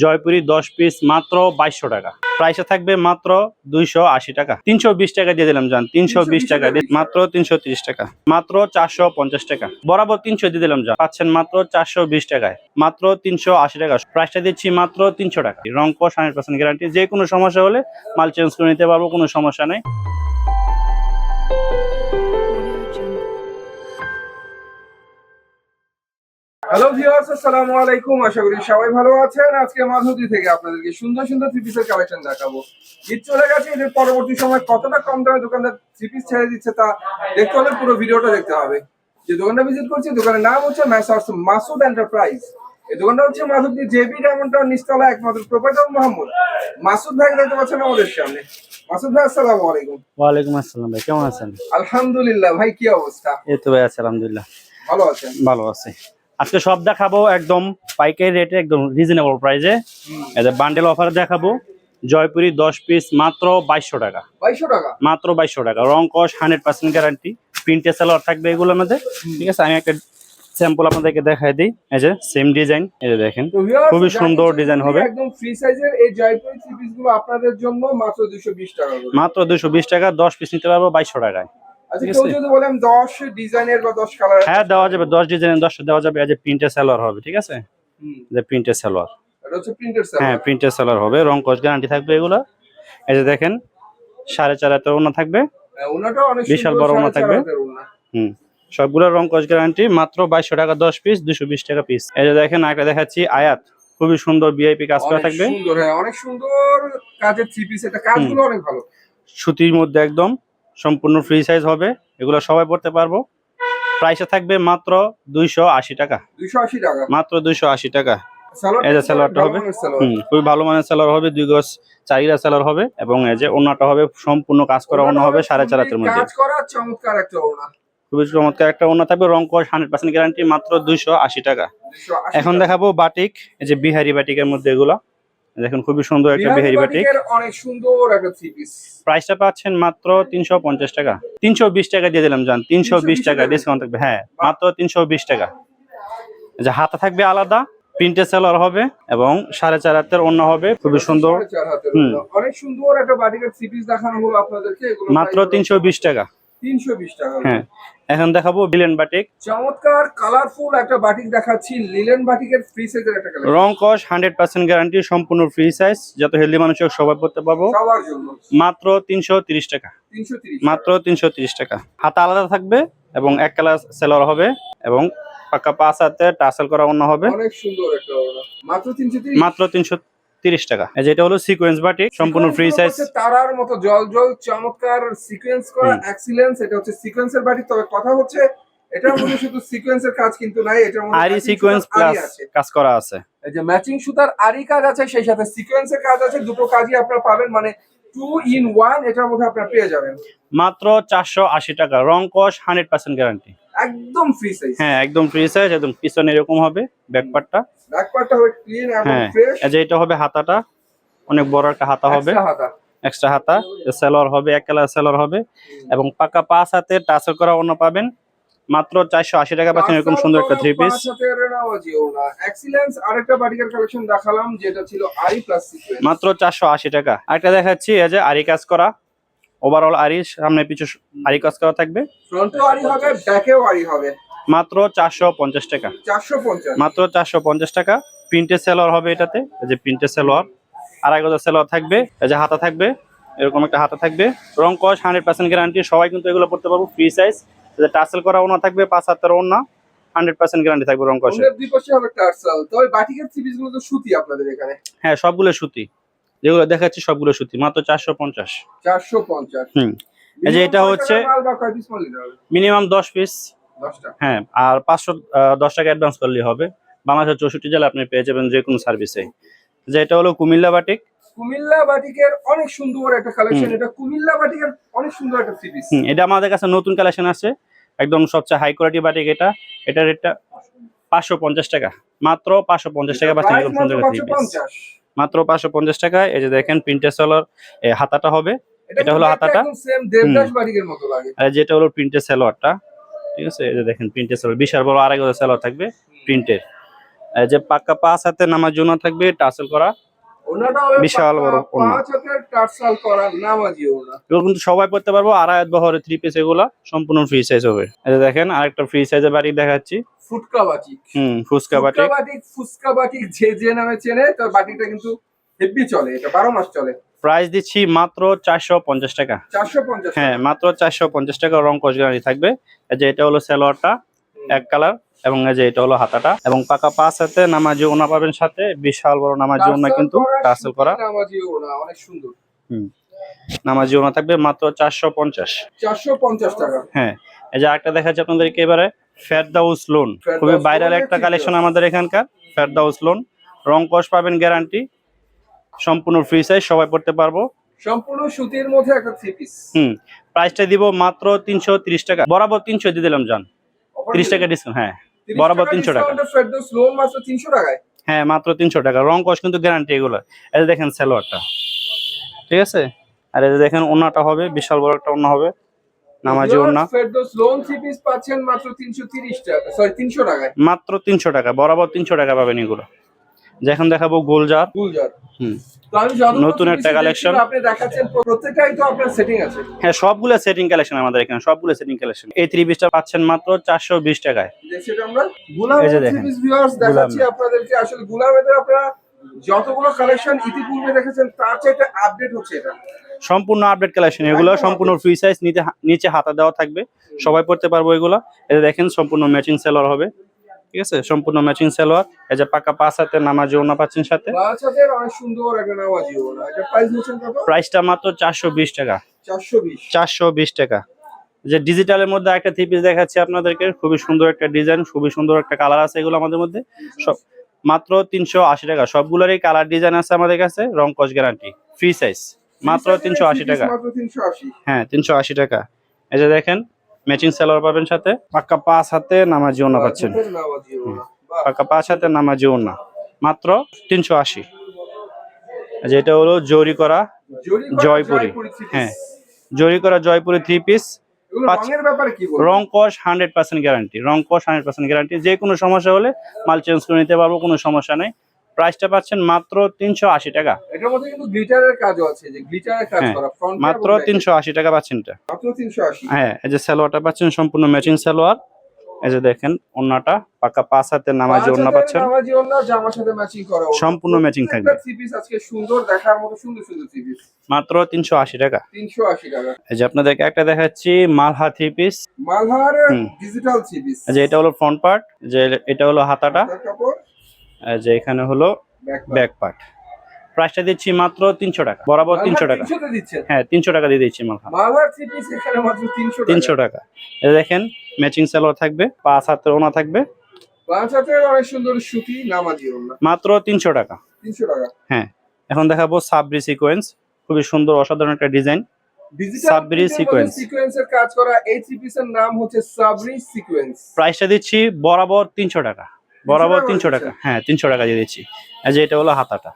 জয়পুরি দশ পিস মাত্র বাইশশো টাকা। প্রাইসে থাকবে মাত্র দুইশো আশি টাকা। তিনশো বিশ টাকা দিয়ে দিলাম, জান। তিনশো বিশ টাকা মাত্র তিনশো তিরিশ টাকা। মাত্র চারশো পঞ্চাশ টাকা। বরাবর তিনশো দিয়ে দিলাম, জান। পাচ্ছেন মাত্র চারশো বিশ টাকায়। মাত্র তিনশো আশি টাকা। প্রাইসটা দিচ্ছি মাত্র তিনশো টাকা। রং কস হান্ড্রেড পার্সেন্ট গ্যারান্টি যে কোনো সমস্যা হলে মাল চেঞ্জ করে নিতে পারব, কোনো সমস্যা নেই। হ্যালো ভিউয়ার্স আসসালামু আলাইকুম। আশা করি সবাই ভালো আছেন। আজকে মাধবদী থেকে আপনাদেরকে সুন্দর সুন্দর থ্রি পিসের কালেকশন দেখাবো। ঈদ চলে গেছে এদের পরবর্তী সময় কতটা কম দামে দোকানদার থ্রি পিস ছেড়ে দিচ্ছে তা দেখতে হলে পুরো ভিডিওটা দেখতে হবে। যে দোকানটা ভিজিট করছি দোকানের নাম হচ্ছে ম্যাসার্স মাসুদ এন্টারপ্রাইজ এই দোকানটা হচ্ছে মাধবদী জেবি ডায়মন্ড টাউন নিচতলা একমাত্র প্রোপাইটার মোহাম্মদ। মাসুদ ভাই দেখতে পাচ্ছেন আমাদের সামনে। মাসুদ ভাই আসসালামু আলাইকুম। ওয়ালাইকুম আসসালাম ভাই কেমন আছেন? আলহামদুলিল্লাহ ভাই কি অবস্থা? এই তো ভাই আছে আলহামদুলিল্লাহ। ভালো আছেন? ভালো আছে। আজকে সব দেখাবো একদম পাইকারি রেটে একদম রিজনেবল প্রাইসে বান্ডেল অফার দেখাবো জয়পুরি দশ পিস মাত্র বাইশশো টাকা। বাইশশো টাকা? মাত্র বাইশশো টাকা। রং কস হান্ড্রেড পার্সেন্ট গ্যারান্টি প্রিন্টে সেলার থাকবে এগুলোর মধ্যে। ঠিক আছে? আমি একটা স্যাম্পল আপনাদেরকে দেখাই দিই। এই যে সেম ডিজাইন এই যে দেখেন খুবই সুন্দর ডিজাইন হবে। একদম ফ্রি সাইজের এই জয়পুরি থ্রি পিসগুলো আপনাদের জন্য মাত্র দুশো বিশ টাকা মাত্র দুশো বিশ টাকা দশ পিস নিতে পারব বাইশশো টাকায়। আচ্ছা হ্যাঁ দেওয়া যাবে দশ ডিজাইনের দশটা দেওয়া যাবে এই যে প্রিন্টে সেলার হবে ঠিক আছে? যে প্রিন্টে সেলার এটা হচ্ছে প্রিন্টেড হ্যাঁ প্রিন্টে সেলার হবে রং কস গ্যারান্টি থাকবে এগুলো। এই যে দেখেন সাড়ে চার হাতের ওনা থাকবে। বিশাল সুন্দর, বড় ওনা থাকবে। হুম সবগুলো রং কস গ্যারান্টি মাত্র বাইশশো টাকা দশ পিস দুশো বিশ টাকা পিস এই যে দেখেন একটা দেখাচ্ছি আয়াত। খুবই সুন্দর ভিআইপি কাজ করা থাকবে। সুন্দর হ্যাঁ অনেক সুন্দর কাজের থ্রি পিস এটা কাজগুলো অনেক ভালো। সুতির মধ্যে একদম। সম্পূর্ণ ফ্রি সাইজ হবে। এগুলো সবাই পড়তে পারব। প্রাইসে থাকবে মাত্র দুইশো আশি টাকা। টাকা। মাত্র দুইশো আশি টাকা। এই যে হবে। হুম খুবই ভালো মানের হবে দুই গজ চারিরা সেলার হবে এবং এই যে ওনাটা হবে সম্পূর্ণ কাজ করা ওনা হবে সাড়ে চার হাতের মধ্যে। খুবই চমৎকার একটা ওনা থাকবে রং কস হান্ড্রেড পার্সেন্ট গ্যারান্টি মাত্র দুইশো আশি টাকা। এখন দেখাবো বাটিক এই যে বিহারি বাটিকের মধ্যে এগুলো। দেখুন খুবই সুন্দর একটা বিহারি বাটিক অনেক সুন্দর একটা থ্রি পিস প্রাইসটা পাচ্ছেন মাত্র তিনশো পঞ্চাশ টাকা। তিনশো বিশ টাকা দিয়ে দিলাম জান। তিনশো বিশ 320 টাকা? ডিসকাউন্ট থাকবে। হ্যাঁ মাত্র তিনশো বিশ টাকা। এই যে হাতা থাকবে আলাদা প্রিন্টে সেলার হবে এবং সাড়ে চার হাতের অন্য হবে খুবই সুন্দর। অনেক সুন্দর একটা বাটিকের থ্রি পিস দেখানো হলো আপনাদেরকে। এগুলো মাত্র তিনশো বিশ টাকা। তিনশো বিশ টাকা হ্যাঁ এখন দেখাবো বিলেন বাটিক চমৎকার কালারফুল একটা বাটিক দেখাচ্ছি। লিলেন বাটিকের ফ্রি সাইজের একটা কালার রং কস হান্ড্রেড পার্সেন্ট গ্যারান্টি সম্পূর্ণ ফ্রি সাইজ যত হেলদি মানুষ সবাই পড়তে পারব সবার জন্য। মাত্র তিনশো তিরিশ টাকা। তিনশো তিরিশ মাত্র তিনশো তিরিশ টাকা। হাতা আলাদা থাকবে এবং এক কালার সেলার হবে এবং পাক্কা পাঁচ হাতে টাসেল করা অন্য হবে। অনেক সুন্দর একটা মাত্র তিনশো তিরিশ? মাত্র তিনশো তিরিশ টাকা। এই যেটা হলো সিকোয়েন্স বাটি সম্পূর্ণ ফ্রি সাইজ তারার মতো জল জল চমৎকার সিকোয়েন্স করা। এক্সিলেন্স এটা হচ্ছে সিকোয়েন্সের বাটি। তবে কথা হচ্ছে এটার মধ্যে শুধু সিকোয়েন্সের কাজ কিন্তু নাই এটার মধ্যে আরি সিকোয়েন্স প্লাস কাজ করা আছে। এই যে ম্যাচিং সুতার আরি কাজ আছে সেই সাথে সিকোয়েন্সের কাজ আছে দুটো কাজই আপনারা পাবেন মানে টু ইন ওয়ান এটার মধ্যে আপনারা পেয়ে যাবেন। মাত্র চারশো আশি টাকা। রং কস হান্ড্রেড পার্সেন্ট গ্যারান্টি একদম ফ্রি সাইজ হ্যাঁ একদম ফ্রি সাইজ একদম পিছনে এরকম হবে ব্যাকপার্টটা হবে ক্লিন এবং হ্যাঁ ফ্রেশ এই যে এটা হবে হাতাটা। অনেক বড় একটা হাতা হবে। এক্সট্রা হাতা। সেলর হবে এক কালার সেলর হবে। এবং পাকা পাঁচ হাতে টাসেল করা অন্য পাবেন। মাত্র চারশো আশি টাকা পাচ্ছেন এরকম সুন্দর একটা থ্রি পিস মাত্র চারশো আশি টাকা। আরেকটা দেখাচ্ছি এই যে আরি কাজ করা। ওভারঅল আরি সামনে পিছু আরি কাজ করা থাকবে। ফ্রন্টেও আরি হবে ব্যাকেও আরি হবে। মাত্র চারশো পঞ্চাশ টাকা। মাত্র চারশো পঞ্চাশ টাকা। প্রিন্টের সেলর হবে এটাতে এই যে প্রিন্টের সেলর আড়াই গজা সেলর থাকবে এই যে হাতা থাকবে এরকম একটা হাতা থাকবে। রং কস হান্ড্রেড পার্সেন্ট গ্যারান্টি সবাই কিন্তু এগুলো পড়তে পারব ফ্রি সাইজ। যে টাসেল করা ওনা থাকবে পাঁচ হাতের ওনা হান্ড্রেড পার্সেন্ট গ্যারান্টি থাকবে রং কসে দুই পাশে হবে টার্সাল। তবে বাটিকের সিরিজগুলো তো সুতি আপনাদের এখানে? হ্যাঁ সবগুলো সুতি। যেগুলো দেখাচ্ছি সবগুলো সুতি মাত্র চারশো পঞ্চাশ। চারশো পঞ্চাশ। হুম। এই যে এটা হচ্ছে- মিনিমাম দশ পিস হ্যাঁ আর পাঁচশো দশ টাকা অ্যাডভান্স করলেই হবে। বাংলাদেশের চৌষট্টি জেলা আপনি পেয়ে যাবেন যে কোনো সার্ভিসে যে এটা হলো কুমিল্লা বাটিক কুমিল্লা বাটিকের অনেক সুন্দর একটা কালেকশন এটা কুমিল্লা বাটিকের অনেক সুন্দর একটা থ্রি এটা আমাদের কাছে নতুন কালেকশন আছে। একদম সবচেয়ে হাই কোয়ালিটি বাটিক এটা। এটা রেটটা পাঁচশো পঞ্চাশ টাকা। মাত্র পাঁচশো পঞ্চাশ টাকা পাচ্ছেন সুন্দর মাত্র পাঁচশো পঞ্চাশ। টাকা। এই যে দেখেন প্রিন্টের সেলর হাতাটা হবে। এটা হলো হাতাটা। যেটা হলো প্রিন্টের সেলোয়ারটা ঠিক আছে? এই যে দেখেন প্রিন্টের সেলোয়ার বিশাল বড় আড়াই গজা সেলোয়ার থাকবে প্রিন্টের এই যে পাক্কা পাঁচ হাতে নামার জন্য থাকবে টাসেল করা। বিশাল বড় ওনা। এগুলো কিন্তু সবাই পড়তে পারব আড়াই বহরে থ্রি পিস এগুলা সম্পূর্ণ ফ্রি সাইজ হবে। এই দেখেন আরেকটা ফ্রি সাইজের বাড়ি দেখাচ্ছি। ফুটকা বাটিক। হুম ফুচকা বাটি বাটিক। ফুচকা বাটিক যে যে নামে চেনে তার বাটিকটা কিন্তু হেভি চলে এটা বারো মাস চলে। প্রাইস দিচ্ছি মাত্র চারশো পঞ্চাশ টাকা। হ্যাঁ মাত্র চারশো পঞ্চাশ টাকা রং কস গ্যারান্টি থাকবে। এই যে এটা হলো সালোয়ারটা এক কালার এবং এই যে এটা হলো হাতাটা। এবং পাকা পাঁচ হাতে নামাজি ওনা পাবেন সাথে বিশাল বড় নামাজি ওনা কিন্তু টাসেল করা। নামাজি ওনা অনেক সুন্দর। নামাজি ওনা থাকবে মাত্র চারশো পঞ্চাশ। চারশো পঞ্চাশ টাকা। হ্যাঁ এই যে একটা দেখাচ্ছি আপনাদেরকে এবারে ফেরদাউস লোন খুবই ভাইরাল একটা কালেকশন আমাদের এখানকার ফেরদাউস লোন রং কস পাবেন গ্যারান্টি সম্পূর্ণ ফ্রি সাইজ সবাই পড়তে পারব। সম্পূর্ণ সুতির মধ্যে একটা থ্রি পিস হুম প্রাইসটা দিব মাত্র তিনশো তিরিশ টাকা। বরাবর তিনশো দিয়ে দিলাম জান। তিরিশ টাকা ডিসকাউন্ট হ্যাঁ বরাবর 300 টাকা। লোন মাত্র তিনশো টাকায়? হ্যাঁ মাত্র তিনশো টাকা। রং কস কিন্তু গ্যারান্টি এগুলো। এই দেখেন সালোয়ারটা। ঠিক আছে? আর এই যে দেখেন ওনাটা হবে বিশাল বড় একটা ওনা হবে। নামাজি ওনা ফেরদৌস লোন থ্রি পিস পাচ্ছেন মাত্র তিনশো তিরিশ টাকা সরি তিনশো টাকায়। মাত্র তিনশো টাকা বরাবর তিনশো টাকা পাবেন এগুলো। যে এখন দেখাবো গোলজার। গুলজার। হুম। নতুন একটা piece collection। আপনি দেখাচ্ছেন প্রত্যেকটাই তো আপনার সেটিং আছে। হ্যাঁ সবগুলো সেটিং কালেকশন আমাদের এখানে সবগুলো সেটিং কালেকশন এই থ্রি পিসটা পাচ্ছেন মাত্র চারশো বিশ টাকায়। দেখছি আমরা? গুলাম থ্রি দেখেন। পিস ভিউয়ার্স দেখাচ্ছি আপনাদেরকে। আসলে গুলামেদের আপনারা যতগুলো কালেকশন ইতিপূর্বে দেখেছেন তার চাইতে আপডেট হচ্ছে এটা। সম্পূর্ণ আপডেট কালেকশন এগুলো সম্পূর্ণ ফ্রি সাইজ নিচে হাতা দেওয়া থাকবে। সবাই পড়তে পারব এগুলো। যে দেখেন সম্পূর্ণ ম্যাচিং সেলোয়ার হবে। ঠিক আছে? সম্পূর্ণ ম্যাচিং সেলোয়ার। এই যে পাকা পাঁচ হাতে নামাজি ওনা পাচ্ছেন সাথে। প্রাইসটা মাত্র চারশো বিশ টাকা। চারশো বিশ। টাকা। যে ডিজিটালের মধ্যে একটা থ্রি পিস দেখাচ্ছি আপনাদেরকে। খুবই সুন্দর একটা ডিজাইন খুবই সুন্দর একটা কালার আছে এগুলো আমাদের মধ্যে। সব মাত্র তিনশো আশি টাকা। সবগুলোরই কালার ডিজাইন আছে আমাদের কাছে রং কস গ্যারান্টি ফ্রি সাইজ মাত্র তিনশো আশি টাকা। হ্যাঁ তিনশো আশি টাকা। এই যে দেখেন ম্যাচিং সালোয়ার পাবেন সাথে। পাক্কা পাঁচ হাতে নামাজি ওনা পাচ্ছেন। পাক্কা পাঁচ হাতে নামাজি ওনা। মাত্র তিনশো আশি। যেটা হলো জরি করা জয়পুরি। হ্যাঁ। জরি করা জয়পুরি থ্রি পিস রং কস হান্ড্রেড পার্সেন্ট গ্যারান্টি রং কস হান্ড্রেড পার্সেন্ট গ্যারান্টি যে কোনো সমস্যা হলে মাল চেঞ্জ করে নিতে পারব কোনো সমস্যা নেই। প্রাইসটা পাচ্ছেন মাত্র তিনশো আশি টাকা। এটার মধ্যে কিন্তু গ্লিটারের কাজও আছে যে গ্লিটারের কাজ হ্যাঁ, করা ফ্রন্ট মাত্র তিনশো আশি টাকা পাচ্ছেন এটা। মাত্র তিনশো আশি। হ্যাঁ এই যে সালোয়ারটা পাচ্ছেন সম্পূর্ণ ম্যাচিং সালোয়ার। এই যে দেখেন ওন্নাটা পাকা পাঁচ হাতে নামাজি ওন্না পাচ্ছেন। নামাজি ওন্না জামার সাথে ম্যাচিং করা সম্পূর্ণ matching থাকবে। থ্রি পিস আজকে সুন্দর দেখার মতো সুন্দর সুন্দর থ্রি পিস মাত্র তিনশো আশি টাকা। তিনশো আশি টাকা। এই যে আপনাদেরকে একটা দেখাচ্ছি মালহা থ্রি পিস মালহার ডিজিটাল থ্রি পিস যে এটা হলো ফ্রন্ট পার্ট যে এটা হলো হাতাটা। কাপড়। এই যে এখানে হলো ব্যাক পার্ট প্রাইসটা দিচ্ছি মাত্র তিনশো টাকা। বরাবর তিনশো টাকা। হ্যাঁ তিনশো টাকা দিয়ে দিচ্ছি মালহা তিনশো টাকা। দেখেন ম্যাচিং সালোয়ার থাকবে পাঁচ হাতের ওনা থাকবে। মাত্র তিনশো টাকা। হ্যাঁ এখন দেখাবো সাবরি সিকোয়েন্স খুবই সুন্দর অসাধারণ একটা ডিজাইন সাবরি sequence। সিকোয়েন্সের কাজ করা এই থ্রি পিসের নাম হচ্ছে সাবরি সিকোয়েন্স প্রাইসটা দিচ্ছি বরাবর তিনশো টাকা। বরাবর তিনশো টাকা। হ্যাঁ তিনশো টাকা দিয়ে দিচ্ছি। এই যে এটা হলো হাতাটা।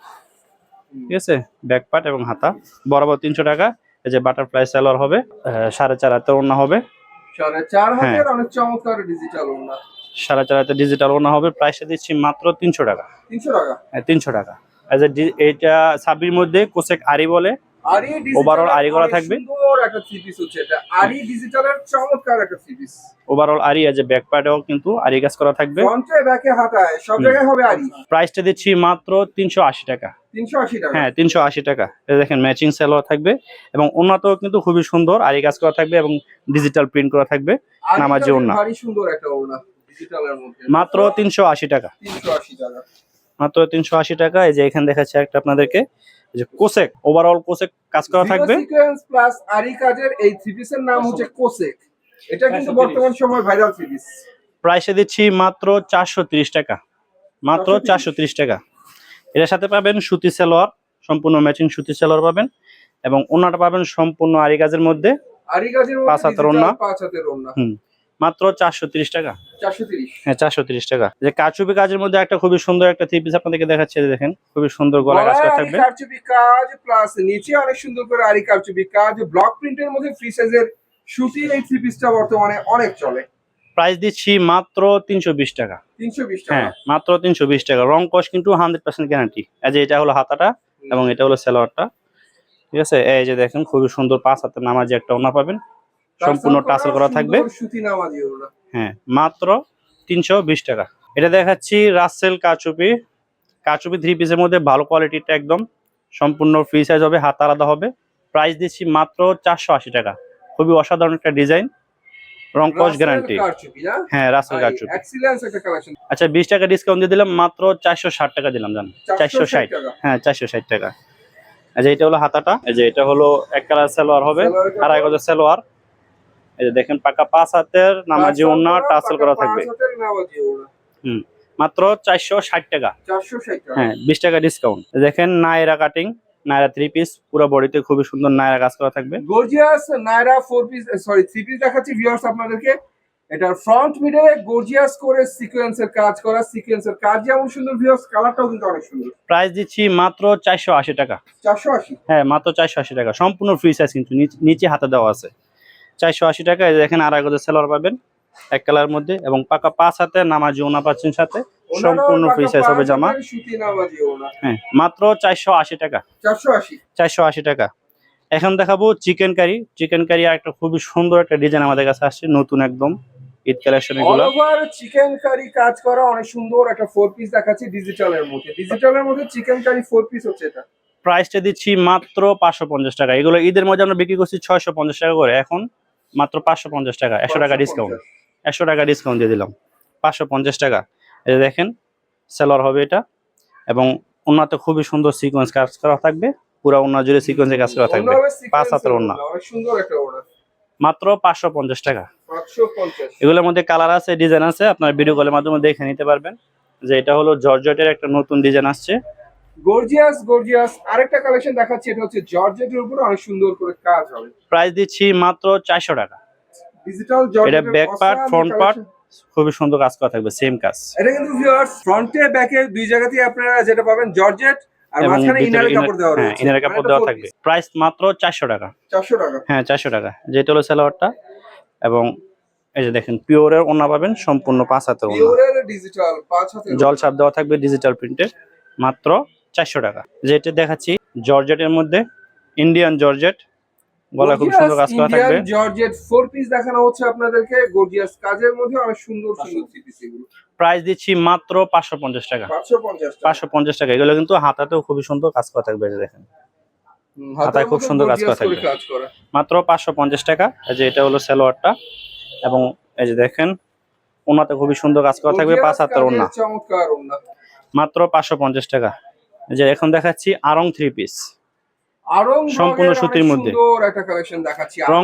ঠিক আছে? ব্যাক পার্ট এবং হাতা। বরাবর তিনশো টাকা। এই যে বাটারফ্লাই সেলার হবে সাড়ে চার হাতের ওনা হবে। সাড়ে চার হ্যাঁ। অনেক চমৎকার ডিজিটাল ওন্না সাড়ে চার হাতের ডিজিটাল ওনা হবে। প্রাইসটা দিচ্ছি মাত্র তিনশো টাকা। তিনশো টাকা। হ্যাঁ তিনশো টাকা। মধ্যে আরি বলে। Overall আরি করা থাকবে? সুন্দর একটা থ্রি পিস হচ্ছে এটা। আরি ডিজিটালের চমৎকার একটা থ্রি পিস ওভারঅল আরি আছে ব্যাক পার্টেও কিন্তু আরি কাজ করা থাকবে। ফ্রন্টে ব্যাকে হাতায় সব জায়গায় হবে আরি। প্রাইসটা দিচ্ছি মাত্র তিনশো আশি টাকা। তিনশো আশি টাকা। হ্যাঁ তিনশো আশি টাকা। এই দেখেন ম্যাচিং সালোয়ার থাকবে। এবং ওনাতেও কিন্তু খুবই সুন্দর আরি কাজ করা থাকবে এবং ডিজিটাল প্রিন্ট করা থাকবে নামাজি কাজের ভারী সুন্দর একটা ওড়না ডিজিটালের মধ্যে। মাত্র তিনশো আশি টাকা। টাকা। মাত্র তিনশো আশি টাকা। এই যে এখানে দেখাচ্ছে একটা আপনাদেরকে। যে কোসেক ওভারঅল কোসেক কাজ করা থাকবে? সিকোয়েন্স প্লাস আরি কাজের এই থ্রি পিসের নাম হচ্ছে কোসেক। এটা কিন্তু বর্তমান সময় ভাইরাল থ্রি পিস প্রাইসে দিচ্ছি মাত্র চারশো তিরিশ টাকা। মাত্র 430 চারশো তিরিশ টাকা। এটার সাথে পাবেন সুতি সালোয়ার সম্পূর্ণ ম্যাচিং সুতি সালোয়ার পাবেন এবং ওনাটা পাবেন সম্পূর্ণ আরি কাজের মধ্যে। আরি কাজের পাঁচ হাতের ওড়না। পাঁচ হাতের হুম। মাত্র চারশো তিরিশ টাকা। চারশো তিরিশ। হ্যাঁ চারশো টাকা। যে কাচুপি কাজের মধ্যে একটা খুবই সুন্দর একটা থ্রি পিস আপনাদেরকে দেখাচ্ছে দেখেন খুবই সুন্দর গলা কাজ করা থাকবে। কারচুপি কাজ প্লাস নিচে অনেক সুন্দর করে আরি কারচুপি কাজ ব্লক প্রিন্টের মধ্যে ফ্রি সাইজের সুতির এই থ্রি পিসটা বর্তমানে অনেক চলে। প্রাইস দিচ্ছি মাত্র তিনশো বিশ টাকা। তিনশো বিশ হ্যাঁ মাত্র তিনশো বিশ টাকা। রং কস কিন্তু হান্ড্রেড পার্সেন্ট গ্যারান্টি এই যে এটা হলো হাতাটা এবং এটা হলো সেলোয়ারটা। ঠিক আছে? এই যে দেখেন খুবই সুন্দর পাঁচ হাতের নামাজি একটা ওনা পাবেন। সম্পূর্ণ টাসেল করা থাকবে। হ্যাঁ মাত্র তিনশো বিশ টাকা। এটা দেখাচ্ছি রাসেল কাচুপি। কাচুপি থ্রি পিসের মধ্যে ভালো কোয়ালিটিটা একদম। সম্পূর্ণ ফ্রি সাইজ হবে হাত আলাদা হবে। প্রাইস দিচ্ছি মাত্র চারশো আশি টাকা। খুবই অসাধারণ একটা ডিজাইন রং কস গ্যারান্টি হ্যাঁ রাসেল কাচুপি। এক্সিলেন্স আচ্ছা বিশ টাকা ডিসকাউন্ট দিয়ে দিলাম মাত্র চারশো ষাট টাকা দিলাম জান। চারশো ষাট হ্যাঁ চারশো ষাট টাকা। যে এটা হলো হাতাটা। এই যে এটা হলো এক কালার সালোয়ার হবে। আড়াই গজের সালোয়ার। এই যে দেখেন পাকা পাঁচ হাতের নামাজি ওন্না টাসেল করা থাকবে। মাত্র চারশো ষাট টাকা। হ্যাঁ বিশ টাকা ডিসকাউন্ট দেখেন Naira cutting Naira three piece পুরো বডিতে খুবই সুন্দর নায়রা কাজ করা থাকবে। Gorgeous Naira four piece sorry three piece দেখাচ্ছি ভিউয়ার্স আপনাদেরকে। এটার ফ্রন্ট মিডে গর্জিয়াস করে সিকোয়েন্সের কাজ করা সিকোয়েন্সের কাজ যেমন সুন্দর ভিউয়ার্স কালারটাও কিন্তু অনেক সুন্দর। প্রাইস দিচ্ছি মাত্র চারশো আশি টাকা। চারশো আশি? হ্যাঁ মাত্র চারশো আশি টাকা। সম্পূর্ণ ফ্রি সাইজ কিন্তু নিচে হাতে দেওয়া আছে। চারশো আশি টাকা। এই দেখেন আড়াই গজের সেলার পাবেন এক কালার মধ্যে এবং পাকা পাঁচ হাতে নামাজি ওনা পাচ্ছেন সাথে। সম্পূর্ণ ফ্রি সাইজ হবে জামা। হ্যাঁ মাত্র চারশো আশি টাকা। চারশো আশি? চারশো আশি টাকা। এখন দেখাবো চিকেন কারি চিকেন কারি আর একটা খুবই সুন্দর একটা ডিজাইন আমাদের কাছে আসছে নতুন একদম ঈদ কালেকশন অল এগুলো ওভার চিকেন কারি কাজ করা অনেক সুন্দর একটা ফোর পিস দেখাচ্ছি ডিজিটালের মধ্যে। ডিজিটালের মধ্যে চিকেন কারি ফোর পিস হচ্ছে এটা। প্রাইসটা দিচ্ছি মাত্র পাঁচশো পঞ্চাশ টাকা। এগুলো ঈদের মধ্যে আমরা বিক্রি করছি ছয়শো পঞ্চাশ টাকা করে। এখন মাত্র পাঁচশো পঞ্চাশ টাকা। একশো টাকা ডিসকাউন্ট একশো টাকা ডিসকাউন্ট দিয়ে দিলাম। পাঁচশো পঞ্চাশ টাকা। এই যে দেখেন সেলর হবে এটা। এবং ওনাতে খুবই সুন্দর সিকোয়েন্স কাজ করা থাকবে। পুরো ওনা জুড়ে সিকোয়েন্সে কাজ করা থাকবে। পাঁচ হাতের ওড়না মাত্র পাঁচশো পঞ্চাশ টাকা। এগুলোর মধ্যে কালার আছে ডিজাইন আছে। আপনার ভিডিও কলের মাধ্যমে দেখে নিতে পারবেন যে এটা হলো জর্জটের একটা নতুন ডিজাইন আসছে। গর্জিয়াস গর্জিয়াস আরেকটা কালেকশন দেখাচ্ছি এটা হচ্ছে জর্জেটের উপরে অনেক সুন্দর করে কাজ হবে। প্রাইস দিচ্ছি মাত্র চারশো টাকা। ডিজিটাল এটা back part, front part। খুবই সুন্দর কাজ করা থাকবে সেম কাজ। এটা কিন্তু ভিউয়ার্স ফ্রন্টে ব্যাকে দুই জায়গাতেই আপনারা যেটা পাবেন জর্জেট আর মাঝখানে ইনারের কাপড় দেওয়া হ্যাঁ রয়েছে। ইনারের কাপড় দেওয়া থাকবে। প্রাইস মাত্র চারশো টাকা। 400 টাকা। হ্যাঁ চারশো টাকা। যেটা হলো সালোয়ারটা এবং এই যে দেখেন পিওরের ওনা পাবেন সম্পূর্ণ পাঁচ হাতের ওনা পিওরের ডিজিটাল পাঁচ হাতে জল ছাপ দেওয়া থাকবে ডিজিটাল প্রিন্টের মাত্র চারশো টাকা। যেটা দেখাচ্ছি জর্জেটের মধ্যে ইন্ডিয়ান জর্জেট। গলা খুব সুন্দর কাজ করা থাকবে। জর্জেট ফোর পিস দেখানো হচ্ছে আপনাদেরকে গর্জিয়াস কাজের মধ্যে অনেক সুন্দর সুন্দর পিস এগুলো। প্রাইস দিচ্ছি মাত্র পাঁচশো পঞ্চাশ টাকা। 550 টাকা। পাঁচশো পঞ্চাশ টাকা এগুলো কিন্তু হাতাতেও খুবই সুন্দর কাজ করা থাকবে দেখেন। হাতায় খুব সুন্দর কাজ করা থাকবে। মাত্র পাঁচশো পঞ্চাশ টাকা যে এটা হলো সালোয়ারটা। এবং এই যে দেখেন ওনাতে খুবই সুন্দর কাজ করা থাকবে পাঁচ হাতের ওনা মাত্র পাঁচশো পঞ্চাশ টাকা। এই যে এখন দেখাচ্ছি আরং থ্রি পিস আরং সম্পূর্ণ সুতির মধ্যে। সুন্দর একটা কালেকশন দেখাচ্ছি রং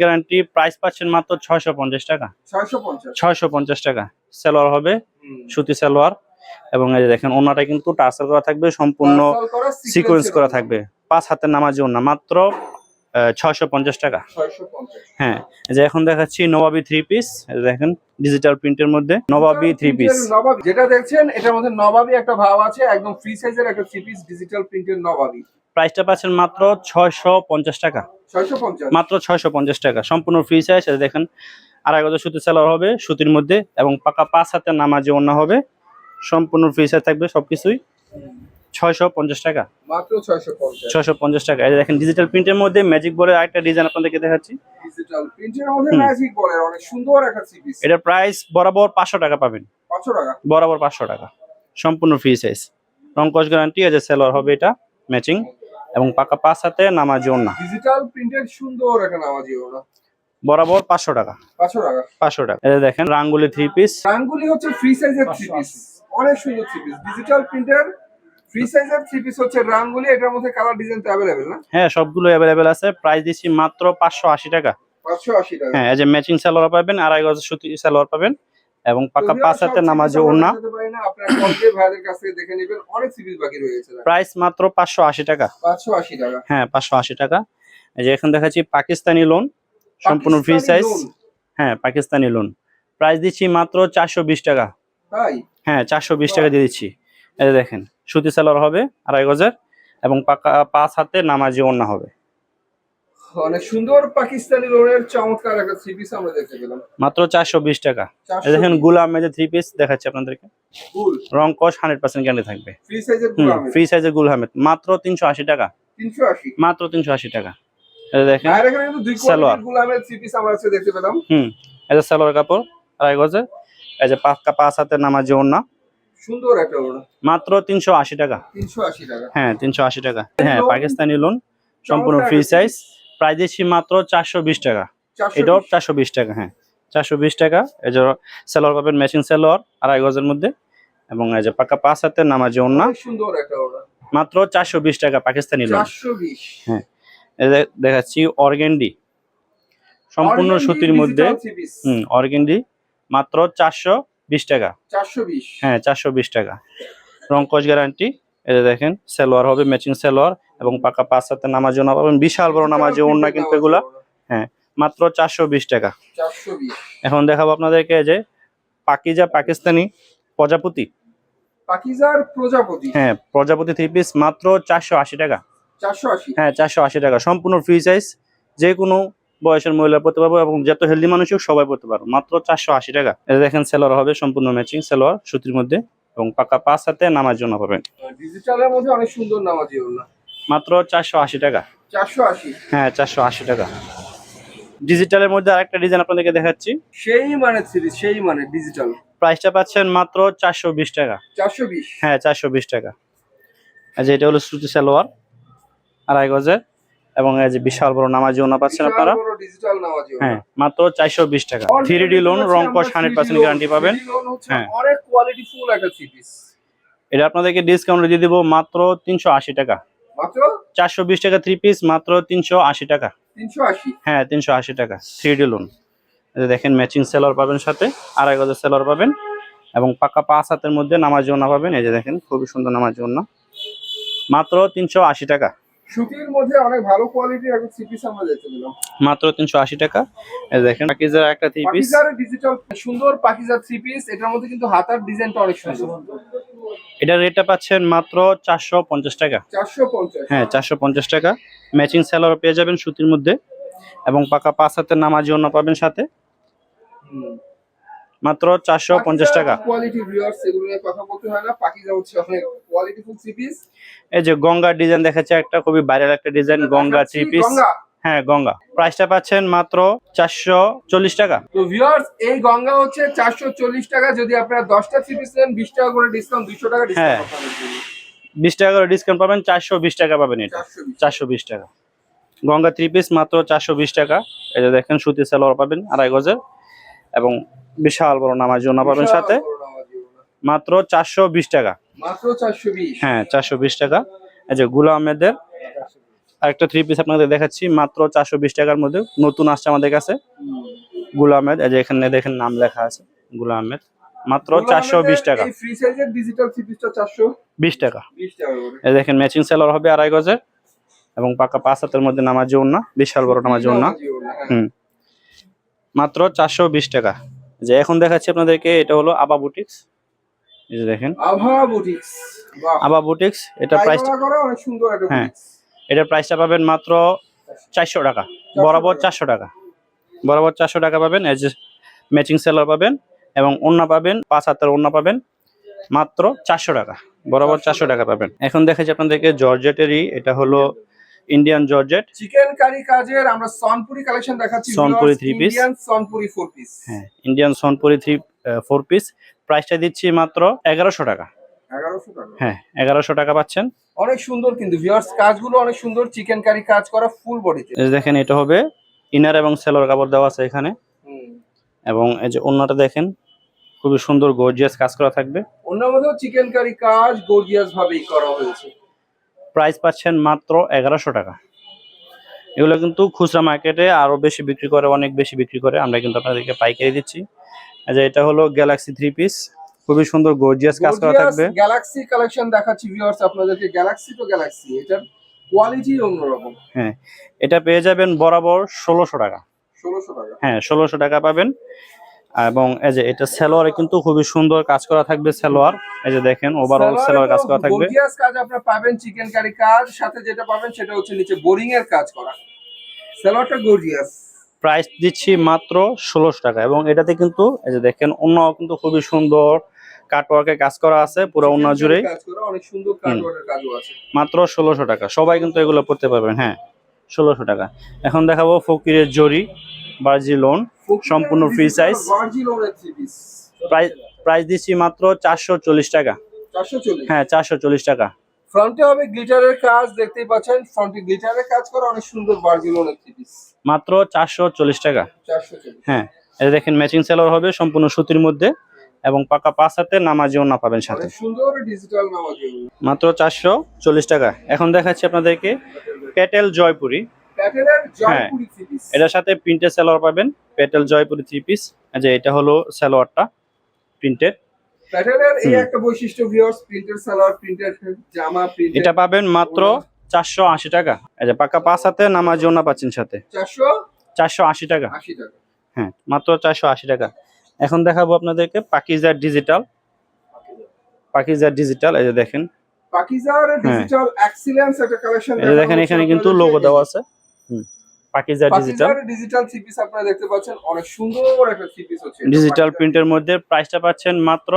গ্যারান্টি প্রাইস পাচ্ছেন মাত্র ছয়শো পঞ্চাশ টাকা। 650 ছয়শো পঞ্চাশ টাকা। সালোয়ার হবে হুম। সুতি সালোয়ার এবং এই যে দেখেন ওনাটা কিন্তু টার্সেল করা থাকবে সম্পূর্ণ করা সিকোয়েন্স করা থাকবে। পাঁচ হাতের নামাজি ওনা মাত্র ছয়শো পঞ্চাশ টাকা। 650 হ্যাঁ যে এখন দেখাচ্ছি নবাবি থ্রি পিস দেখেন ডিজিটাল প্রিন্টের মধ্যে? নবাবি থ্রি পিস নবাবি যেটা দেখছেন এটার মধ্যে নবাবি একটা ভাব আছে একদম ফ্রি সাইজের একটা থ্রি পিস ডিজিটাল প্রিন্টের নবাবি প্রাইসটা পাচ্ছেন মাত্র ছয়শো পঞ্চাশ টাকা। 650 মাত্র ছয়শো পঞ্চাশ টাকা। সম্পূর্ণ ফ্রি সাইজ দেখেন আড়াই গজ সুতি সালোয়ার হবে সুতির মধ্যে এবং পাকা পাঁচ হাতের নামাজি ওনা হবে। সম্পূর্ণ ফ্রি সাইজ থাকবে সবকিছুই। ছয়শো পঞ্চাশ টাকা। মাত্র 650 ছয়শো পঞ্চাশ টাকা। এই দেখেন ডিজিটাল প্রিন্টের মধ্যে ম্যাজিক বোর্ডের আরেকটা ডিজাইন আপনাদেরকে দেখাচ্ছি। ডিজিটাল প্রিন্টের মধ্যে ম্যাজিক বলের অনেক সুন্দর একটা থ্রি পিস প্রাইস বরাবর পাঁচশো টাকা পাবেন। 500 টাকা? বরাবর পাঁচশো টাকা। সম্পূর্ণ ফ্রি সাইজ রংকশ গ্যারান্টি এই যে সেলর হবে এটা ম্যাচিং এবং পাকা পাঁচ হাতে নামাজি ওনা ডিজিটাল প্রিন্টের সুন্দর একটা নামাজি ওড়না। বরাবর পাঁচশো টাকা। 500 টাকা। পাঁচশো টাকা। যে দেখেন রাঙ্গুলি থ্রি পিস রাঙ্গুলি হচ্ছে ফ্রি সাইজের থ্রি পিস অনেক সুন্দর থ্রি পিস ডিজিটাল প্রিন্টের ফ্রি সাইজের থ্রি পিস হচ্ছে রাঙ্গুলি এটার মধ্যে কালার ডিজাইন তো অ্যাভেলেবেল না? হ্যাঁ সবগুলো অ্যাভেলেবেল আছে। প্রাইস দিচ্ছি মাত্র পাঁচশো আশি টাকা। 580 টাকা। হ্যাঁ এই যে ম্যাচিং সালোয়ার পাবেন আড়াই গজ সুতি সালোয়ার পাবেন এবং পাকা পাঁচ হাতে নামাজি রয়েছে। প্রাইস মাত্র পাঁচশো আশি টাকা। পাঁচশো আশি টাকা। হ্যাঁ পাঁচশো আশি টাকা। এই যে এখন দেখাচ্ছি পাকিস্তানি লোন সম্পূর্ণ ফ্রি সাইজ হ্যাঁ পাকিস্তানি লোন প্রাইস দিচ্ছি মাত্র চারশো বিশ টাকা। তাই? হ্যাঁ চারশো বিশ টাকা দিয়ে দিচ্ছি। এই দেখেন সুতি সালোয়ার হবে আড়াই গজের এবং পাকা পাঁচ হাতে নামাজি ওনা হবে। অনেক সুন্দর পাকিস্তানি লোনের চমৎকার একটা থ্রি পিস আমরা দেখতে পেলাম। মাত্র চারশো বিশ টাকা। এই দেখেন গুলাম মেজে থ্রি পিস দেখাচ্ছি আপনাদেরকে। রং কস গ্যারান্টি থাকবে। ফ্রি সাইজের ফ্রি সাইজের মাত্র টাকা। মাত্র এই দেখেন আর এখানে কিন্তু দুই সালোয়ার। কোয়ালিটির গুলামের থ্রি পিস আমরা আজকে দেখতে পেলাম। হুম এই যে সালোয়ার কাপড় আড়াই গজে এই যে পাক্কা পাঁচ হাতের নামাজি ওড়না। সুন্দর একটা ওড়না মাত্র তিনশো আশি টাকা। তিনশো আশি টাকা। হ্যাঁ তিনশো আশি টাকা। হ্যাঁ পাকিস্তানি লোন সম্পূর্ণ ফ্রি সাইজ প্রাইস দিচ্ছি মাত্র চারশো বিশ টাকা। চারশো এটাও চারশো বিশ টাকা হ্যাঁ। চারশো বিশ টাকা। এই যে সেলোয়ার পাবেন মেশিন সেলোয়ার আড়াই গজের মধ্যে। এবং এই যে পাক্কা পাঁচ হাতের নামাজি ওড়না। সুন্দর একটা ওড়না। মাত্র চারশো বিশ টাকা পাকিস্তানি লোন চারশো বিশ। এই দেখাচ্ছি অর্গেন্ডি। সম্পূর্ণ সুতির মধ্যে। হুম অর্গেন্ডি। মাত্র চারশো বিশ টাকা। হ্যাঁ চারশো বিশ টাকা। রংকশ গ্যারান্টি এই যে দেখেন সেলোয়ার হবে ম্যাচিং সেলোয়ার এবং পাকা পাঁচ হাতে নামাজ পাবেন বিশাল বড় নামাজে ওড়না কিন্তু এগুলা। মাত্র চারশো বিশ টাকা। এখন দেখাবো আপনাদেরকে যে পাকিজা পাকিস্তানি প্রজাপতি। পাকিজার প্রজাপতি। হ্যাঁ প্রজাপতি থ্রি পিস মাত্র চারশো আশি টাকা। চারশো আশি। হ্যাঁ চারশো আশি টাকা। সম্পূর্ণ ফ্রি সাইজ যে কোনো বয়সের মহিলা পড়তে পারব এবং যত হেলদি মানুষ হোক সবাই পড়তে পারব। মাত্র চারশো আশি টাকা। এটা দেখেন সেলোয়ার হবে সম্পূর্ণ ম্যাচিং সেলোয়ার সুতির মধ্যে এবং পাকা পাঁচ হাতে নামার জন্য পাবেন ডিজিটালের মধ্যে অনেক সুন্দর নামাজি মাত্র চারশো আশি টাকা। চারশো আশি? হ্যাঁ চারশো আশি টাকা। ডিজিটালের মধ্যে আরেকটা ডিজাইন আপনাদেরকে দেখাচ্ছি। সেই মানে সিরিজ সেই মানে ডিজিটাল প্রাইসটা পাচ্ছেন মাত্র চারশো বিশ টাকা। চারশো বিশ? হ্যাঁ চারশো বিশ টাকা। যে এটা হলো সুতি সালোয়ার আড়াই গজের। এবং এই যে বিশাল বড় নামাজি ওনা পাচ্ছেন আপনারা? হ্যাঁ মাত্র চারশো বিশ টাকা। থ্রি ডি লোন রং কস হান্ড্রেড পার্সেন্ট গ্যারান্টি পাবেন। হ্যাঁ। অনেক কোয়ালিটি ফুল একটা থ্রি পিস এটা আপনাদেরকে ডিসকাউন্ট দিয়ে দিব মাত্র তিনশো আশি টাকা। চারশো বিশ টাকা থ্রি পিস মাত্র তিনশো আশি টাকা। হ্যাঁ তিনশো আশি টাকা। থ্রি ডি লোন দেখেন ম্যাচিং সেলার পাবেন সাথে আড়াই গজের সেলার পাবেন। এবং পাকা পাঁচ হাতের মধ্যে নামাজ ওনা পাবেন। এই যে দেখেন খুবই সুন্দর নামাজ ওনা। মাত্র তিনশো আশি টাকা। সুতির মধ্যে অনেক ভালো কোয়ালিটির একটা থ্রি পিস আমরা দেখতে পেলাম। মাত্র তিনশো আশি টাকা। এই দেখেন পাকিজার একটা থ্রি পিস পাকিজার ডিজিটাল সুন্দর পাকিজার থ্রি পিস এটার মধ্যে কিন্তু হাতার ডিজাইনটা অনেক সুন্দর। এটার রেটটা পাচ্ছেন মাত্র চারশো পঞ্চাশ টাকা। চারশো পঞ্চাশ। হ্যাঁ চারশো পঞ্চাশ টাকা। ম্যাচিং সেলার পেয়ে যাবেন সুতির মধ্যে। এবং পাকা পাঁচ হাতের নামাজি ওনা পাবেন সাথে। মাত্র চারশো পঞ্চাশ টাকা। হয় থ্রি পিস এই যে গঙ্গার ডিজাইন দেখাচ্ছে একটা খুবই ভাইরাল একটা ডিজাইন গঙ্গা থ্রি পিস হ্যাঁ গঙ্গা। প্রাইসটা পাচ্ছেন মাত্র চারশো চল্লিশ টাকা। তো ভিউয়ার্স এই গঙ্গা হচ্ছে চারশো চল্লিশ টাকা। যদি আপনারা দশটা থ্রি পিস নেন বিশ টাকা করে ডিসকাউন্ট দুইশো টাকা হ্যাঁ। বিশ টাকা করে ডিসকাউন্ট পাবেন চারশো বিশ টাকা পাবেন এটা। চারশো বিশ। চারশো বিশ টাকা। গঙ্গা থ্রি পিস মাত্র চারশো বিশ টাকা। এই যে দেখেন সুতি সালোয়ার পাবেন আড়াই গজের। এবং বিশাল বড় নামাজ ওনা পাবেন সাথে। মাত্র চারশো বিশ টাকা। হ্যাঁ চারশো বিশ টাকা। এই যে গুলা আহমেদের আরেকটা থ্রি পিস আপনাদের দেখাচ্ছি মাত্র চারশো বিশ টাকার মধ্যে নতুন আসছে আমাদের কাছে। গুলা আহমেদ এই যে এখানে দেখেন নাম লেখা আছে গুলা আহমেদ মাত্র চারশো বিশ টাকা। বিশ টাকা। এই দেখেন ম্যাচিং সেলার হবে আড়াই গজের এবং পাকা পাঁচ হাতের মধ্যে নামাজ না বিশাল বড় নামাজ না হ্যাঁ। হুম। মাত্র চারশো বিশ টাকা। যে এখন দেখাচ্ছি আপনাদেরকে এটা হলো আবা বুটিক্স এই যে দেখেন। আভা বুটিক্স আবা বুটিক্স এটা প্রাইস অনেক সুন্দর একটা হ্যাঁ। এটার প্রাইসটা পাবেন মাত্র চারশো টাকা। বরাবর চারশো টাকা। বরাবর চারশো টাকা পাবেন এজ ম্যাচিং সেলার পাবেন এবং ওন্না পাবেন পাঁচ হাতের ওন্না পাবেন মাত্র চারশো টাকা। বরাবর চারশো টাকা। পাবেন। এখন দেখাচ্ছি আপনাদেরকে জর্জেটেরই এটা হলো ইন্ডিয়ান জর্জেট চিকেন কারি কাজের আমরা সনপুরি কালেকশন দেখাচ্ছি Sonpuri three piece Indian Sonpuri four piece হ্যাঁ Indian Sonpuri three four piece প্রাইসটা দিচ্ছি মাত্র এগারোশো টাকা। হ্যাঁ টাকা পাচ্ছেন। অনেক সুন্দর কিন্তু ভিউয়ার্স কাজগুলো অনেক সুন্দর। চিকেন কারি কাজ করা ফুল বডিতে দেখেন এটা হবে ইনার এবং সেলোর কাপড় দেওয়া আছে এখানে। এবং এই যে অন্যটা দেখেন খুবই সুন্দর গর্জিয়াস কাজ করা থাকবে। অন্য মধ্যেও চিকেন কারি কাজ গর্জিয়াস ভাবেই করা হয়েছে। প্রাইস পাচ্ছেন মাত্র এগারোশো টাকা। এগুলো কিন্তু খুচরা মার্কেটে আরও বেশি বিক্রি করে অনেক বেশি বিক্রি করে। আমরা কিন্তু আপনাদেরকে পাইকারি দিচ্ছি। যে এটা হলো গ্যালাক্সি থ্রি পিস খুবই সুন্দর গর্জিয়াস কাজ করা থাকবে। গ্যালাক্সি কালেকশন দেখাচ্ছি ভিউয়ার্স আপনাদেরকে। গ্যালাক্সি তো গ্যালাক্সি এটার কোয়ালিটি অন্যরকম। হ্যাঁ এটা পেয়ে যাবেন বরাবর ষোলোশো টাকা। ষোলোশো টাকা। হ্যাঁ ষোলোশো টাকা পাবেন। এবং এই যে এটা সালোয়ারে কিন্তু খুবই সুন্দর কাজ করা থাকবে সালোয়ার। এই যে দেখেন ওভারঅল সালোয়ার কাজ করা থাকবে। গর্জিয়াস কাজ আপনারা পাবেন চিকেন কারি কাজ সাথে যেটা পাবেন সেটা হচ্ছে নিচে বোরিং এর কাজ করা। সালোয়ারটা গর্জিয়াস প্রাইস দিচ্ছি মাত্র ষোলোশো টাকা এবং এটাতে কিন্তু এই যে দেখেন অন্য কিন্তু খুবই সুন্দর কাটওয়ার্কে কাজ করা আছে পুরো অন্য জুড়ে। কাজ করা অনেক সুন্দর কাটওয়ার্কের কাজও আছে। মাত্র ষোলোশো টাকা। সবাই কিন্তু এগুলো পড়তে পারবেন হ্যাঁ ষোলোশো টাকা। এখন দেখাবো ফকিরের জরি বার্জি লোন সম্পূর্ণ ফ্রি সাইজ প্রাইস দিচ্ছি মাত্র চারশো চল্লিশ টাকা। হ্যাঁ চারশো চল্লিশ টাকা। ফ্রন্টে হবে গ্লিটারের কাজ দেখতেই পাচ্ছেন ফ্রন্টে গ্লিটারের কাজ করা অনেক সুন্দর থ্রি পিস মাত্র চারশো চল্লিশ টাকা। হ্যাঁ এটা দেখেন ম্যাচিং সেলার হবে সম্পূর্ণ সুতির মধ্যে এবং পাকা পাঁচ হাতে নামাজিও না পাবেন সাথে। সুন্দর ডিজিটাল নামাজি মাত্র চারশো চল্লিশ টাকা। এখন দেখাচ্ছি আপনাদেরকে পেটেল জয়পুরি পিস এটার সাথে প্রিন্টের সালোয়ার পাবেন। পেটেল জয়পুরি থ্রি পিস যে এটা হলো সালোয়ারটা প্রিন্টেড। এই একটা বৈশিষ্ট্য ভিউয়ার্স প্রিন্টের সালোয়ার প্রিন্টের জামা প্রিন্টের এটা পাবেন মাত্র চারশো আশি টাকা। যে পাকা পাঁচ হাতে নামাজিও না পাচ্ছেন সাথে। চারশো চারশো আশি টাকা। হ্যাঁ মাত্র চারশো আশি টাকা। এখন দেখাবো আপনাদেরকে পাকিজার ডিজিটাল পাকিজার ডিজিটাল এই যে দেখেন। পাকিজার হ্যাঁ। ডিজিটাল এক্সিলেন্স একটা কালেকশন এই দেখেন এখানে কিন্তু লোগো দেওয়া আছে। হুম। পাকিজার ডিজিটাল ডিজিটাল থ্রি পিস আপনারা দেখতে পাচ্ছেন। অনেক সুন্দর একটা থ্রি পিস হচ্ছে। ডিজিটাল প্রিন্টের মধ্যে প্রাইসটা পাচ্ছেন মাত্র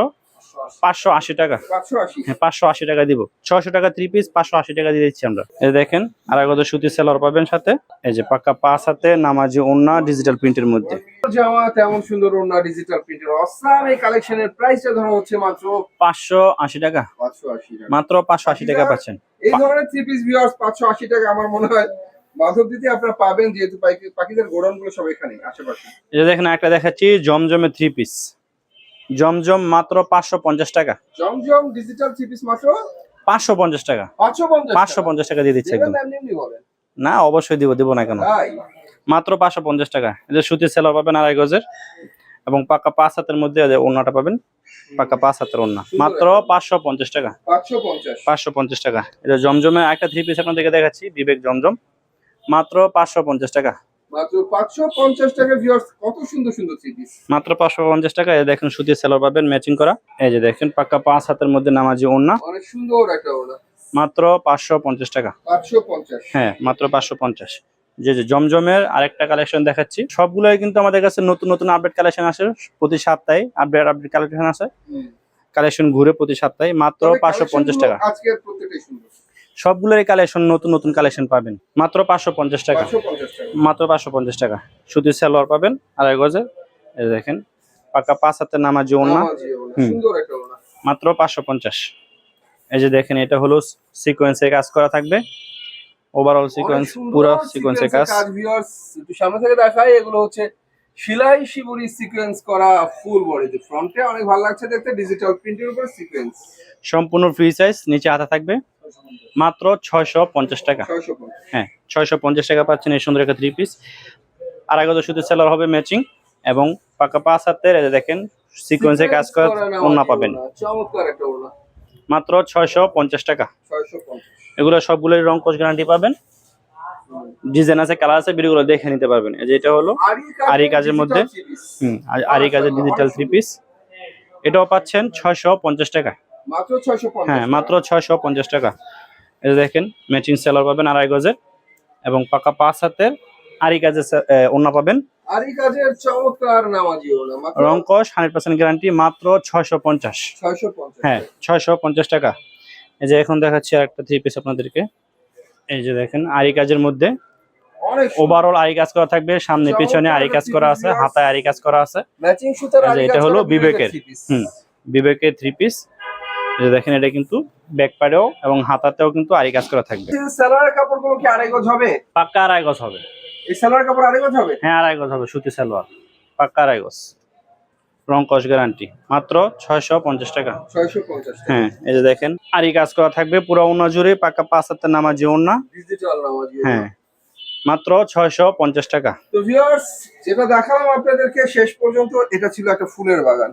পাঁচশো আশি টাকা। পাঁচশো আশি। হ্যাঁ পাঁচশো আশি টাকা দিব। ছশো টাকা থ্রি পিস পাঁচশো আশি টাকা দিয়ে দিচ্ছি আমরা। এই দেখেন আর কত সুতির সেলার পাবেন সাথে। এই যে পাক্কা পাঁচ হাতে নামাজি ওন্না ডিজিটাল প্রিন্টের মধ্যে। জামা তেমন সুন্দর ওনা ডিজিটাল প্রিন্টের অসাম এই কালেকশনের প্রাইসটা ধরা হচ্ছে মাত্র পাঁচশো আশি টাকা। পাঁচশো আশি টাকা। মাত্র পাঁচশো আশি টাকা পাচ্ছেন। এই ধরনের থ্রি পিস ভিউয়ার্স পাঁচশো আশি টাকা আমার মনে হয় মাধব দিতে আপনারা পাবেন যেহেতু পাখিদের গোডাউনগুলো সব এখানে আশেপাশে। এই দেখেন একটা দেখাচ্ছি জমজমে থ্রি পিস জমজম মাত্র পাঁচশো পঞ্চাশ টাকা। জমজম ডিজিটাল থ্রি পিস মাত্র পাঁচশো পঞ্চাশ টাকা। পাঁচশো পঞ্চাশ টাকা। দিয়ে দিচ্ছে একদম। না অবশ্যই দিব দিব না কেন? মাত্র পাঁচশো পঞ্চাশ টাকা। যে সুতির সেলার পাবেন আড়াই গজের এবং পাকা পাঁচ হাতের মধ্যে ওড়নাটা পাবেন পাকা পাঁচ হাতের ওড়না। মাত্র পাঁচশো পঞ্চাশ টাকা। পাঁচশো পঞ্চাশ। পাঁচশো পঞ্চাশ টাকা। এটা জমজমে একটা থ্রি পিস আপনাদেরকে দেখাচ্ছি বিবেক জমজম। মাত্র পাঁচশো পঞ্চাশ টাকা। মাত্র পাঁচশো পঞ্চাশ টাকা ভিউয়ার্স কত সুন্দর সুন্দর থ্রি পিস মাত্র পাঁচশো পঞ্চাশ টাকা এই দেখেন সুতির সেলার পাবেন ম্যাচিং করা। এই যে দেখেন পাক্কা পাঁচ হাতের মধ্যে নামাজি ওড়না। অনেক সুন্দর একটা ওনা মাত্র পাঁচশো পঞ্চাশ টাকা। পাঁচশো পঞ্চাশ। হ্যাঁ মাত্র পাঁচশো পঞ্চাশ। যে যে জমজমের আরেকটা কালেকশন দেখাচ্ছি। সবগুলোই কিন্তু আমাদের কাছে নতুন নতুন আপডেট কালেকশন আসে প্রতি সপ্তাহে। আপডেট আপডেট কালেকশন আছে। কালেকশন ঘুরে প্রতি সপ্তাহে। মাত্র পাঁচশো পঞ্চাশ টাকা। আজকের প্রত্যেকটাই সুন্দর। সবগুলোরই কালেকশন নতুন নতুন কালেকশন পাবেন। মাত্র পাঁচশো পঞ্চাশ টাকা। মাত্র পাঁচশো পঞ্চাশ টাকা। সুতির সালোয়ার পাবেন আড়াই গজে এই দেখেন পাকা পাঁচ হাতের নামা নামাজি ওনা, মাত্র পাঁচশো পঞ্চাশ। এই যে দেখেন এটা হলো সিকোয়েন্সে কাজ করা থাকবে। ওভারঅল সিকোয়েন্স পুরো সিকোয়েন্সে কাজ। কাজ ভিউয়ার্স একটু সামনে থেকে দেখাই এগুলো হচ্ছে শিলাই শিবুরি সিকোয়েন্স করা ফুল বডিতে ফ্রন্টে অনেক ভালো লাগছে দেখতে ডিজিটাল প্রিন্টের উপর সিকোয়েন্স সম্পূর্ণ ফ্রি সাইজ নিচে হাতা থাকবে। মাত্র ছয়শো পঞ্চাশ টাকা। হ্যাঁ ছয়শো পঞ্চাশ টাকা পাচ্ছেন এই সুন্দর একটা থ্রি পিস আড়াই গজ সুতির সেলার হবে ম্যাচিং এবং পাকা পাঁচ হাতের দেখেন সিকোয়েন্সে কাজ করা ওড়না পাবেন। চমৎকার একটা ওনা মাত্র ছয়শো পঞ্চাশ টাকা। এগুলো সবগুলোই রং কোচ গ্যারান্টি পাবেন। ডিজাইন আছে কালার আছে ভিডিওগুলো দেখে নিতে পারবেন। এই যে এটা হলো আরি কাজের মধ্যে? হুম আরি কাজের ডিজিটাল থ্রি পিস এটাও পাচ্ছেন ছয়শো পঞ্চাশ টাকা। হ্যাঁ মাত্র ছয়শো পঞ্চাশ টাকা। এই যে দেখেন ম্যাচিং সেলার পাবেন আড়াই গজের এবং পাকা পাঁচ হাতের আরি কাজের ওড়না পাবেন। আরি কাজের চমৎকার নামাজি ওনা মাত্র রং কস হান্ড্রেড পার্সেন্ট গ্যারান্টি মাত্র ছয়শো পঞ্চাশ। ছয়শো পঞ্চাশ হ্যাঁ ছয়শো পঞ্চাশ টাকা। এই যে এখন দেখাচ্ছি আর একটা থ্রি পিস আপনাদেরকে। এই যে দেখেন আরি কাজের মধ্যে ওভারঅল আরি কাজ করা থাকবে সামনে পিছনে আরি কাজ করা আছে হাতায় আরি কাজ করা আছে। আরি এটা হলো বিবেকের। হুম বিবেকের থ্রি পিস যে দেখেন এটা কিন্তু ব্যাক প্যাডেও এবং হাতাতেও কিন্তু আরি কাজ করা থাকবে। এই সালোয়ারের কাপড়গুলো কি আড়াই গজ হবে? পাক্কা আড়াই গজ হবে। এই সালোয়ার কাপড় আড়াই গজ হবে? হ্যাঁ আড়াই গজ হবে সুতি সালোয়ার। পাক্কা আড়াই গজ। রং কস গ্যারান্টি। মাত্র ছয়শো পঞ্চাশ টাকা। হ্যাঁ এই যে দেখেন আরি কাজ করা থাকবে পুরো ওনা জুড়ে পাক্কা পাঁচ হাতের নামাজি ওনা হ্যাঁ মাত্র ছয়শো পঞ্চাশ টাকা। তো ভিউয়ার্স যেটা দেখালাম আপনাদেরকে শেষ পর্যন্ত এটা ছিল একটা ফুলের বাগান।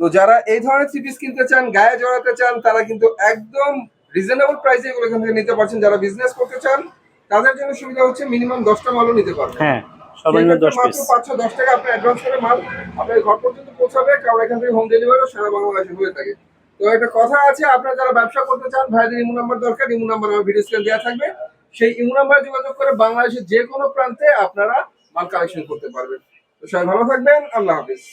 তো যারা এই ধরনের থ্রি পিস কিনতে চান গায়ে জড়াতে চান তারা কিন্তু একদম রিজনেবল প্রাইসে এগুলো এখান থেকে নিতে পারছেন। যারা বিজনেস করতে চান তাদের জন্য সুবিধা হচ্ছে মিনিমাম দশটা মালও নিতে পারবেন। হ্যাঁ সর্বনিম্ন দশ পিস পাঁচশো দশ টাকা আপনি অ্যাডভান্স করে মাল আপনার ঘর পর্যন্ত পৌঁছাবে কারণ এখান থেকে হোম ডেলিভারিও সারা বাংলাদেশে হয়ে থাকে। তো একটা কথা আছে আপনারা যারা ব্যবসা করতে চান ভাইদের ইমু নাম্বার দরকার ইমো নাম্বার আমার ভিডিও স্ক্রিনে দেওয়া থাকবে। সেই ইমো নাম্বারে যোগাযোগ করে বাংলাদেশের যে কোনো প্রান্তে আপনারা মাল কালেকশন করতে পারবেন। তো সবাই ভালো থাকবেন আল্লাহ হাফিজ।